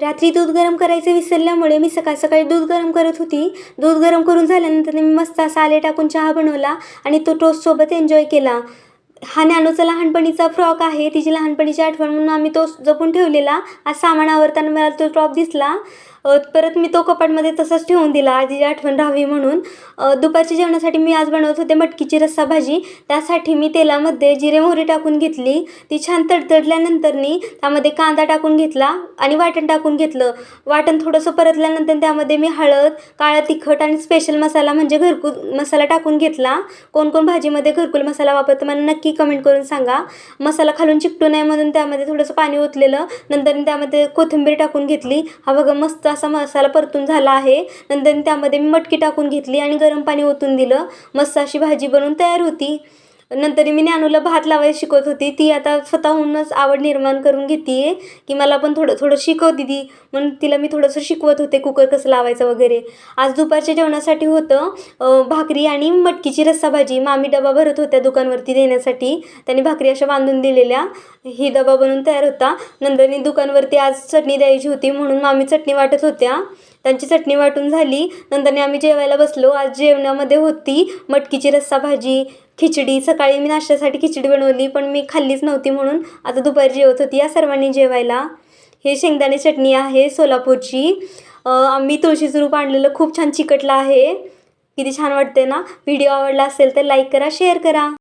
रात्री दूध गरम करायचं विसरल्यामुळे मी सकाळ सकाळी दूध गरम करत होती. दूध गरम करून झाल्यानंतर मी मस्त असा आले टाकून चहा बनवला आणि तो टोस्टसोबत एन्जॉय केला. हा नॅनोचा लहानपणीचा फ्रॉक आहे तिची लहानपणीची आठवण म्हणून आम्ही तो जपून ठेवलेला. आज सामान आवरताना मला तो टॉप दिसला. परत मी तो कपाटमध्ये तसंच ठेवून दिला. आजीची आठवण राहावी म्हणून. दुपारच्या जेवणासाठी मी आज बनवत होते मटकीची रस्सा भाजी. त्यासाठी मी तेलामध्ये जिरे मोहरी टाकून घेतली. ती छान तडतडल्यानंतरनी त्यामध्ये कांदा टाकून घेतला आणि वाटण टाकून घेतलं. वाटण थोडंसं परतल्यानंतर त्यामध्ये मी हळद काळा तिखट आणि स्पेशल मसाला म्हणजे घरकुल मसाला टाकून घेतला. कोण कोण भाजीमध्ये घरकुल मसाला वापरतो मला नक्की कमेंट करून सांगा. मसाला खालून चिकटू नये म्हणून त्यामध्ये थोडंसं पाणी ओतलेलं. नंतर त्यामध्ये कोथिंबीर टाकून घेतली. हा बघा मस्त असा मसाला परतून झाला आहे. नंतर त्यामध्ये मी मटकी टाकून घेतली आणि गरम पाणी ओतून दिलं. मस्त अशी भाजी बनवून तयार होती. नंतर मी ज्ञानूला भात लावायला शिकवत होती. ती आता स्वतःहूनच आवड निर्माण करून घेते. की मला पण थोडं थोडं शिकव दिदी. म्हणून तिला मी थोडंसं शिकवत होते कुकर कसं लावायचं वगैरे. आज दुपारच्या जेवणासाठी होतं भाकरी आणि मटकीची रस्सा भाजी मामी डबा भरत होत्या दुकानवरती देण्यासाठी. त्यांनी भाकरी अशा बांधून दिलेल्या. ही डबा बनवून तयार होता. नंतर दुकानवरती आज चटणी द्यायची होती. म्हणून मामी चटणी वाटत होत्या. त्यांची चटणी वाटून झाली. नंतर आम्ही जेवायला बसलो. आज जेवणामध्ये होती मटकीची रस्सा भाजी खिचडी. सकाळी मी नाश्त्यासाठी खिचडी बनवली पण मी खाल्लीच नव्हती म्हणून आता दुपारी जेवत होती. या सर्वांनी जेवायला. हे शेंगदाणे चटणी आहे सोलापूरची. आम्ही तुळशीचं रूप आणलेलं. खूप छान चिकटलं आहे. किती छान वाटते ना? व्हिडिओ आवडला असेल तर लाईक करा शेअर करा.